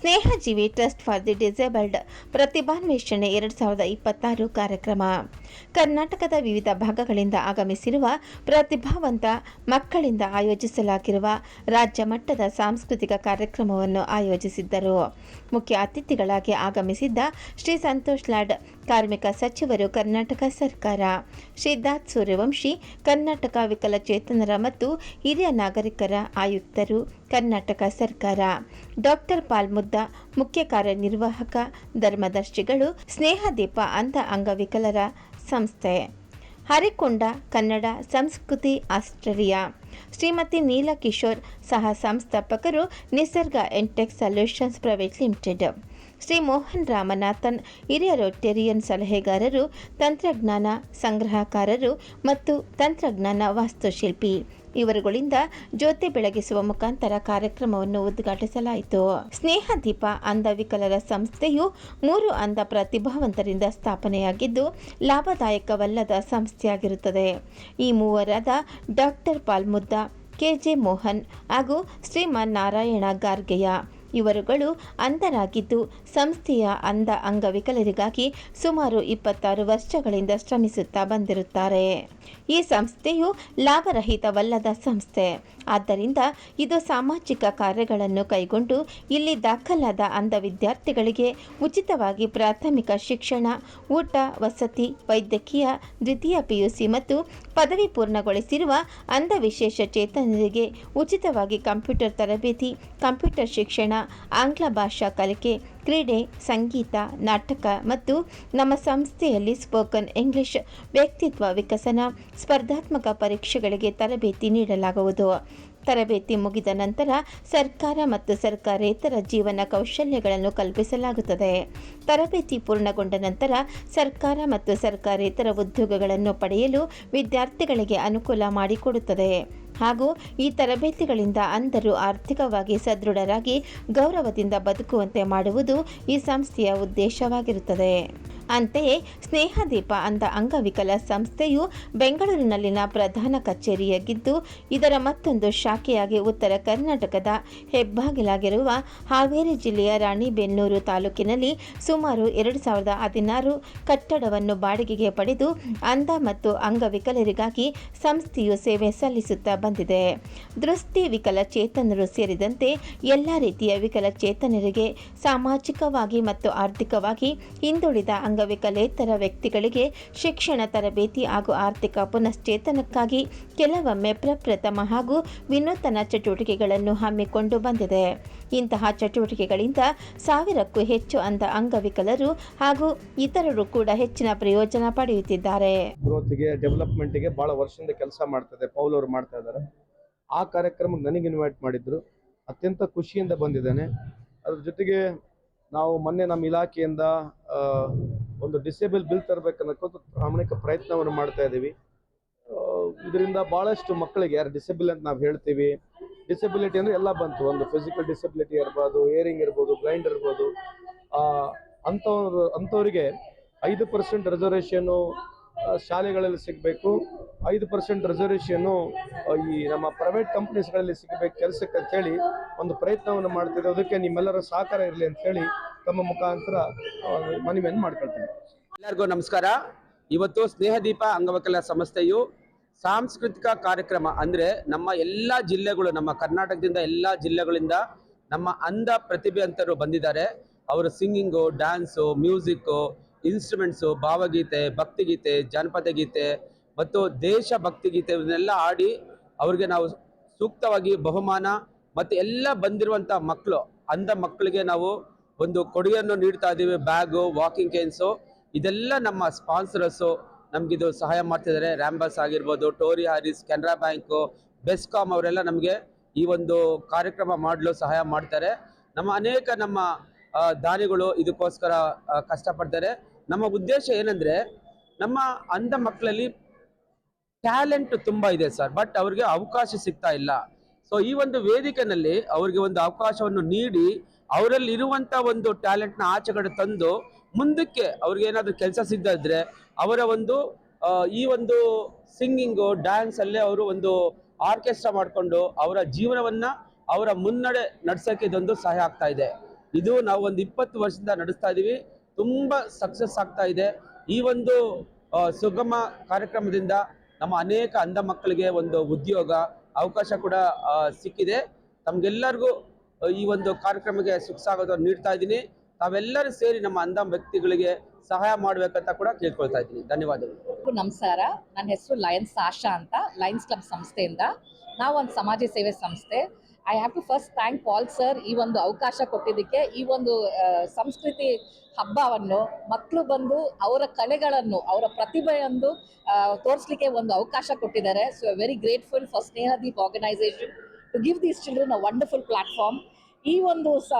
Snehajeevi trust for the disabled ಪ್ರತಿಭಾನ್ವೇಷಣೆ ಎರಡು ಸಾವಿರದ ಇಪ್ಪತ್ತಾರು ಕಾರ್ಯಕ್ರಮ. ಕರ್ನಾಟಕದ ವಿವಿಧ ಭಾಗಗಳಿಂದ ಆಗಮಿಸಿರುವ ಪ್ರತಿಭಾವಂತ ಮಕ್ಕಳಿಂದ ಆಯೋಜಿಸಲಾಗಿರುವ ರಾಜ್ಯ ಮಟ್ಟದ ಸಾಂಸ್ಕೃತಿಕ ಕಾರ್ಯಕ್ರಮವನ್ನು ಆಯೋಜಿಸಿದ್ದರು. ಮುಖ್ಯ ಅತಿಥಿಗಳಾಗಿ ಆಗಮಿಸಿದ್ದ ಶ್ರೀ ಸಂತೋಷ್ ಲಾಡ್ ಕಾರ್ಮಿಕ ಸಚಿವರು ಕರ್ನಾಟಕ ಸರ್ಕಾರ. ಶ್ರೀದಾತ್ ಸೂರ್ಯವಂಶಿ, ಕರ್ನಾಟಕ ವಿಕಲಚೇತನರ ಮತ್ತು ಹಿರಿಯ ನಾಗರಿಕರ ಆಯುಕ್ತರು, ಕರ್ನಾಟಕ ಸರ್ಕಾರ. ಡಾಕ್ಟರ್ ಪಾಲ್ಮುದ್ದ, ಮುಖ್ಯ ಕಾರ್ಯನಿರ್ವಾಹಕ, ಧರ್ಮದರ್ಶಿಗಳು ಸ್ನೇಹದೀಪ ಅಂಧ ಅಂಗವಿಕಲರ ಸಂಸ್ಥೆ. ಹರಿಕೊಂಡ ಕನ್ನಡ ಸಂಸ್ಕೃತಿ ಆಸ್ಟ್ರೇಲಿಯಾ. ಶ್ರೀಮತಿ ನೀಲ ಕಿಶೋರ್ ಸಹ ಸಂಸ್ಥಾಪಕರು, Nisarga Entech solutions private limited. Shri Mohan Ramanathan ಹಿರಿಯ ರೊಟೇರಿಯನ್ ಸಲಹೆಗಾರರು, ತಂತ್ರಜ್ಞಾನ ಸಂಗ್ರಹಕಾರರು ಮತ್ತು ತಂತ್ರಜ್ಞಾನ ವಾಸ್ತುಶಿಲ್ಪಿ. ಇವರುಗಳಿಂದ ಜ್ಯೋತಿ ಬೆಳಗಿಸುವ ಮುಖಾಂತರ ಕಾರ್ಯಕ್ರಮವನ್ನು ಉದ್ಘಾಟಿಸಲಾಯಿತು. ಸ್ನೇಹ ದೀಪ ಅಂಧವಿಕಲರ ಸಂಸ್ಥೆಯು ಮೂರು ಅಂಧ ಪ್ರತಿಭಾವಂತರಿಂದ ಸ್ಥಾಪನೆಯಾಗಿದ್ದು, ಲಾಭದಾಯಕವಲ್ಲದ ಸಂಸ್ಥೆಯಾಗಿರುತ್ತದೆ. ಈ ಮೂವರಾದ doctor Palmudda K J Mohan Shriman Narayana ಗಾರ್ಗೆಯ ಇವರುಗಳು ಅಂಧರಾಗಿದ್ದು ಸಂಸ್ಥೆಯ ಅಂಧ ಅಂಗವಿಕಲರಿಗಾಗಿ ಸುಮಾರು ಇಪ್ಪತ್ತಾರು ವರ್ಷಗಳಿಂದ ಶ್ರಮಿಸುತ್ತಾ ಬಂದಿರುತ್ತಾರೆ. ಈ ಸಂಸ್ಥೆಯು ಲಾಭರಹಿತವಲ್ಲದ ಸಂಸ್ಥೆ. ಆದ್ದರಿಂದ ಇದು ಸಾಮಾಜಿಕ ಕಾರ್ಯಗಳನ್ನು ಕೈಗೊಂಡು ಇಲ್ಲಿ ದಾಖಲಾದ ಅಂಧ ವಿದ್ಯಾರ್ಥಿಗಳಿಗೆ ಉಚಿತವಾಗಿ ಪ್ರಾಥಮಿಕ ಶಿಕ್ಷಣ, ಊಟ, ವಸತಿ, ವೈದ್ಯಕೀಯ, ದ್ವಿತೀಯ ಪಿಯುಸಿ ಮತ್ತು ಪದವಿ ಪೂರ್ಣಗೊಳಿಸಿರುವ ಅಂಧ ವಿಶೇಷ ಚೇತನರಿಗೆ ಉಚಿತವಾಗಿ ಕಂಪ್ಯೂಟರ್ ತರಬೇತಿ, ಕಂಪ್ಯೂಟರ್ ಶಿಕ್ಷಣ ಆಂಗ್ಲ ಭಾಷಾ ಕಲಿಕೆ, ಕ್ರೀಡೆ, ಸಂಗೀತ, ನಾಟಕ ಮತ್ತು ನಮ್ಮ ಸಂಸ್ಥೆಯಲ್ಲಿ ಸ್ಪೋಕನ್ ಇಂಗ್ಲಿಷ್ ವ್ಯಕ್ತಿತ್ವ ವಿಕಸನ, ಸ್ಪರ್ಧಾತ್ಮಕ ಪರೀಕ್ಷೆಗಳಿಗೆ ತರಬೇತಿ ನೀಡಲಾಗುವುದು. ತರಬೇತಿ ಮುಗಿದ ನಂತರ ಸರ್ಕಾರ ಮತ್ತು ಸರ್ಕಾರೇತರ ಜೀವನ ಕೌಶಲ್ಯಗಳನ್ನು ಕಲ್ಪಿಸಲಾಗುತ್ತದೆ. ತರಬೇತಿ ಪೂರ್ಣಗೊಂಡ ನಂತರ ಸರ್ಕಾರ ಮತ್ತು ಸರ್ಕಾರೇತರ ಉದ್ಯೋಗಗಳನ್ನು ಪಡೆಯಲು ವಿದ್ಯಾರ್ಥಿಗಳಿಗೆ ಅನುಕೂಲ ಮಾಡಿಕೊಡುತ್ತದೆ. ಹಾಗೂ ಈ ತರಬೇತಿಗಳಿಂದ ಅಂಧರು ಆರ್ಥಿಕವಾಗಿ ಸದೃಢರಾಗಿ ಗೌರವದಿಂದ ಬದುಕುವಂತೆ ಮಾಡುವುದು ಈ ಸಂಸ್ಥೆಯ ಉದ್ದೇಶವಾಗಿರುತ್ತದೆ. ಅಂತೆಯೇ ಸ್ನೇಹದೀಪ ಅಂದ ಅಂಗವಿಕಲ ಸಂಸ್ಥೆಯು ಬೆಂಗಳೂರಿನಲ್ಲಿನ ಪ್ರಧಾನ ಕಚೇರಿಯಾಗಿದ್ದು, ಇದರ ಮತ್ತೊಂದು ಶಾಖೆಯಾಗಿ ಉತ್ತರ ಕರ್ನಾಟಕದ ಹೆಬ್ಬಾಗಿಲಾಗಿರುವ ಹಾವೇರಿ ಜಿಲ್ಲೆಯ ರಾಣಿಬೆನ್ನೂರು ತಾಲೂಕಿನಲ್ಲಿ ಸುಮಾರು ಎರಡು ಸಾವಿರದ ಹದಿನಾರು ಕಟ್ಟಡವನ್ನು ಬಾಡಿಗೆಗೆ ಪಡೆದು ಅಂಧ ಮತ್ತು ಅಂಗವಿಕಲರಿಗಾಗಿ ಸಂಸ್ಥೆಯು ಸೇವೆ ಸಲ್ಲಿಸುತ್ತಾ ಬಂದಿದೆ. ದೃಷ್ಟಿ ವಿಕಲಚೇತನರು ಸೇರಿದಂತೆ ಎಲ್ಲ ರೀತಿಯ ವಿಕಲಚೇತನರಿಗೆ ಸಾಮಾಜಿಕವಾಗಿ ಮತ್ತು ಆರ್ಥಿಕವಾಗಿ ಹಿಂದುಳಿದ ಅಂಗವಿಕಲೇತರ ವ್ಯಕ್ತಿಗಳಿಗೆ ಶಿಕ್ಷಣ, ತರಬೇತಿ ಹಾಗೂ ಆರ್ಥಿಕ ಪುನಶ್ಚೇತನಕ್ಕಾಗಿ ಕೆಲವೊಮ್ಮೆ ಪ್ರಪ್ರಥಮ ಹಾಗೂ ವಿನೂತನ ಚಟುವಟಿಕೆಗಳನ್ನು ಹಮ್ಮಿಕೊಂಡು ಬಂದಿದೆ. ಇಂತಹ ಚಟುವಟಿಕೆಗಳಿಂದ ಸಾವಿರಕ್ಕೂ ಹೆಚ್ಚು ಅಂಧ ಅಂಗವಿಕಲರು ಹಾಗೂ ಇತರರು ಕೂಡ ಹೆಚ್ಚಿನ ಪ್ರಯೋಜನ ಪಡೆಯುತ್ತಿದ್ದಾರೆ. ಡೆವಲಪ್ಮೆಂಟ್ಗೆ ಭಾಳ ವರ್ಷದಿಂದ ಕೆಲಸ ಮಾಡ್ತದೆ ಪೌಲವರು ಮಾಡ್ತಾ ಇದ್ದಾರೆ. ಆ ಕಾರ್ಯಕ್ರಮಕ್ಕೆ ನನಗೆ ಇನ್ವೈಟ್ ಮಾಡಿದ್ರು. ಅತ್ಯಂತ ಖುಷಿಯಿಂದ ಬಂದಿದ್ದೇನೆ. ಅದ್ರ ಜೊತೆಗೆ ನಾವು ಮೊನ್ನೆ ನಮ್ಮ ಇಲಾಖೆಯಿಂದ ಒಂದು ಡಿಸೇಬಲ್ ಬಿಲ್ ತರಬೇಕನ್ನೋದು ಪ್ರಾಮಾಣಿಕ ಪ್ರಯತ್ನವನ್ನು ಮಾಡ್ತಾ ಇದ್ದೀವಿ ಇದರಿಂದ ಭಾಳಷ್ಟು ಮಕ್ಕಳಿಗೆ ಯಾರು ಡಿಸೇಬಲ್ ಅಂತ ನಾವು ಹೇಳ್ತೀವಿ. ಡಿಸೆಬಿಲಿಟಿ ಅಂದರೆ ಎಲ್ಲ ಬಂತು. ಒಂದು ಫಿಸಿಕಲ್ ಡಿಸೆಬಿಲಿಟಿ ಇರ್ಬೋದು ಏರಿಂಗ್ ಇರ್ಬೋದು ಬ್ಲೈಂಡ್ ಇರ್ಬೋದು. ಅಂಥವ್ರು, ಅಂಥವ್ರಿಗೆ ಐದು ಪರ್ಸೆಂಟ್ ರಿಸರ್ವೇಷನ್ನು ಶಾಲೆಗಳಲ್ಲಿ ಸಿಗಬೇಕು. ಐದು ಪರ್ಸೆಂಟ್ ರಿಸರ್ವೇಷನ್ನು ಈ ನಮ್ಮ ಪ್ರೈವೇಟ್ ಕಂಪ್ನೀಸ್ಗಳಲ್ಲಿ ಸಿಗಬೇಕು ಕೆಲಸಕ್ಕೆ ಅಂತೇಳಿ ಒಂದು ಪ್ರಯತ್ನವನ್ನು ಮಾಡ್ತಿದ್ದೆ. ಅದಕ್ಕೆ ನಿಮ್ಮೆಲ್ಲರ ಸಹಕಾರ ಇರಲಿ ಅಂತೇಳಿ ತಮ್ಮ ಮುಖಾಂತರ ಮನವಿಯನ್ನು ಮಾಡ್ಕೊಳ್ತೀನಿ. ಎಲ್ಲರಿಗೂ ನಮಸ್ಕಾರ. ಇವತ್ತು ಸ್ನೇಹದೀಪ ಅಂಗವಕಲ ಸಂಸ್ಥೆಯು ಸಾಂಸ್ಕೃತಿಕ ಕಾರ್ಯಕ್ರಮ ಅಂದ್ರೆ ನಮ್ಮ ಎಲ್ಲ ಜಿಲ್ಲೆಗಳು, ನಮ್ಮ ಕರ್ನಾಟಕದಿಂದ ಎಲ್ಲ ಜಿಲ್ಲೆಗಳಿಂದ ನಮ್ಮ ಅಂಧ ಪ್ರತಿಭೆಯಂತರು ಬಂದಿದ್ದಾರೆ. ಅವರು ಸಿಂಗಿಂಗು, ಡ್ಯಾನ್ಸು, ಮ್ಯೂಸಿಕ್ಕು, ಇನ್ಸ್ಟ್ರೂಮೆಂಟ್ಸು, ಭಾವಗೀತೆ, ಭಕ್ತಿಗೀತೆ, ಜಾನಪದ ಗೀತೆ ಮತ್ತು ದೇಶ ಭಕ್ತಿಗೀತೆ ಇವನ್ನೆಲ್ಲ ಆಡಿ ಅವ್ರಿಗೆ ನಾವು ಸೂಕ್ತವಾಗಿ ಬಹುಮಾನ ಮತ್ತು ಎಲ್ಲ ಬಂದಿರುವಂಥ ಮಕ್ಕಳು, ಅಂಧ ಮಕ್ಕಳಿಗೆ ನಾವು ಒಂದು ಕೊಡುಗೆಯನ್ನು ನೀಡ್ತಾ ಇದ್ದೀವಿ. ಬ್ಯಾಗು ವಾಕಿಂಗ್ ಕೇನ್ಸು ಇದೆಲ್ಲ ನಮ್ಮ ಸ್ಪಾನ್ಸರಸ್ಸು ನಮಗಿದು ಸಹಾಯ ಮಾಡ್ತಿದ್ದಾರೆ. ರ್ಯಾಂಬಸ್ ಆಗಿರ್ಬೋದು Tory Harris Canara bank BESCOM ಅವರೆಲ್ಲ ನಮಗೆ ಈ ಒಂದು ಕಾರ್ಯಕ್ರಮ ಮಾಡಲು ಸಹಾಯ ಮಾಡ್ತಾರೆ. ನಮ್ಮ ಅನೇಕ ನಮ್ಮ ದಾನಿಗಳು ಇದಕ್ಕೋಸ್ಕರ ಕಷ್ಟಪಡ್ತಾರೆ. ನಮ್ಮ ಉದ್ದೇಶ ಏನಂದರೆ, ನಮ್ಮ ಅಂಧ ಮಕ್ಕಳಲ್ಲಿ ಟ್ಯಾಲೆಂಟ್ ತುಂಬ ಇದೆ ಸರ್ ಬಟ್ ಅವ್ರಿಗೆ ಅವಕಾಶ ಸಿಗ್ತಾ ಇಲ್ಲ. ಸೊ ಈ ಒಂದು ವೇದಿಕೆನಲ್ಲಿ ಅವ್ರಿಗೆ ಒಂದು ಅವಕಾಶವನ್ನು ನೀಡಿ ಅವರಲ್ಲಿ ಇರುವಂತ ಒಂದು ಟ್ಯಾಲೆಂಟ್ನ ಆಚೆಗಡೆ ತಂದು ಮುಂದಕ್ಕೆ ಅವ್ರಿಗೆ ಏನಾದರೂ ಕೆಲಸ ಸಿಗದಿದ್ರೆ ಅವರ ಒಂದು ಈ ಒಂದು ಸಿಂಗಿಂಗು ಡ್ಯಾನ್ಸ್ ಅಲ್ಲೇ ಅವರು ಒಂದು ಆರ್ಕೆಸ್ಟ್ರಾ ಮಾಡಿಕೊಂಡು ಅವರ ಜೀವನವನ್ನ ಅವರ ಮುನ್ನಡೆ ನಡ್ಸೋಕೆ ಇದೊಂದು ಸಹಾಯ ಆಗ್ತಾ ಇದೆ. ಇದು ನಾವು ಒಂದು ಇಪ್ಪತ್ತು ವರ್ಷದಿಂದ ನಡೆಸ್ತಾ ಇದ್ದೀವಿ ತುಂಬ ಸಕ್ಸಸ್ ಆಗ್ತಾ ಇದೆ. ಈ ಒಂದು ಸುಗಮ ಕಾರ್ಯಕ್ರಮದಿಂದ ನಮ್ಮ ಅನೇಕ ಅಂಧ ಮಕ್ಕಳಿಗೆ ಒಂದು ಉದ್ಯೋಗ, ಅವಕಾಶ ಕೂಡ ಸಿಕ್ಕಿದೆ. ತಮ್ಗೆಲ್ಲರಿಗೂ ಈ ಒಂದು ಕಾರ್ಯಕ್ರಮಕ್ಕೆ ಸುಖ ಸ್ವಾಗತ ನೀಡ್ತಾ ಇದ್ದೀನಿ. ತಾವೆಲ್ಲರೂ ಸೇರಿ ನಮ್ಮ ಅಂಧ ವ್ಯಕ್ತಿಗಳಿಗೆ ಸಹಾಯ ಮಾಡ್ಬೇಕಂತ ಕೂಡ ಕೇಳ್ಕೊಳ್ತಾ ಇದ್ದೀನಿ. ಧನ್ಯವಾದಗಳು. ನಮಸ್ಕಾರ. ನನ್ನ ಹೆಸರು ಲಯನ್ಸ್ ಆಶಾ ಅಂತ, ಲಯನ್ಸ್ ಕ್ಲಬ್ ಸಂಸ್ಥೆಯಿಂದ. ನಾವು ಒಂದು ಸಮಾಜ ಸೇವೆ ಸಂಸ್ಥೆ. I have to first thank Paul sir ಈ ಒಂದು ಅವಕಾಶ ಕೊಟ್ಟಿದ್ದಕ್ಕೆ, ಈ ಒಂದು ಸಂಸ್ಕೃತಿ ಹಬ್ಬವನ್ನು ಮಕ್ಕಳು ಬಂದು ಅವರ ಕಲೆಗಳನ್ನು, ಅವರ ಪ್ರತಿಭೆಯನ್ನು ತೋರಿಸ್ಲಿಕ್ಕೆ ಒಂದು ಅವಕಾಶ ಕೊಟ್ಟಿದ್ದಾರೆ. So very grateful for Snehadeep organisation to give these children a wonderful platform ಈ ಒಂದು ಸ,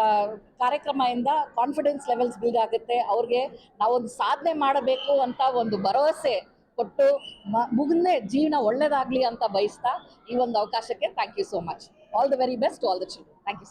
ಕಾರ್ಯಕ್ರಮದಿಂದ ಕಾನ್ಫಿಡೆನ್ಸ್ ಲೆವೆಲ್ಸ್ ಬಿಲ್ಡ್ ಆಗುತ್ತೆ. ಅವ್ರಿಗೆ ನಾವೊಂದು ಸಾಧನೆ ಮಾಡಬೇಕು ಅಂತ ಒಂದು ಭರವಸೆ ಕೊಟ್ಟು ಮ- ಮುಂದೆ ಜೀವನ ಒಳ್ಳೇದಾಗಲಿ ಅಂತ ಬಯಸ್ತಾ ಈ ಒಂದು ಅವಕಾಶಕ್ಕೆ thank you so much all the very best all the children thank you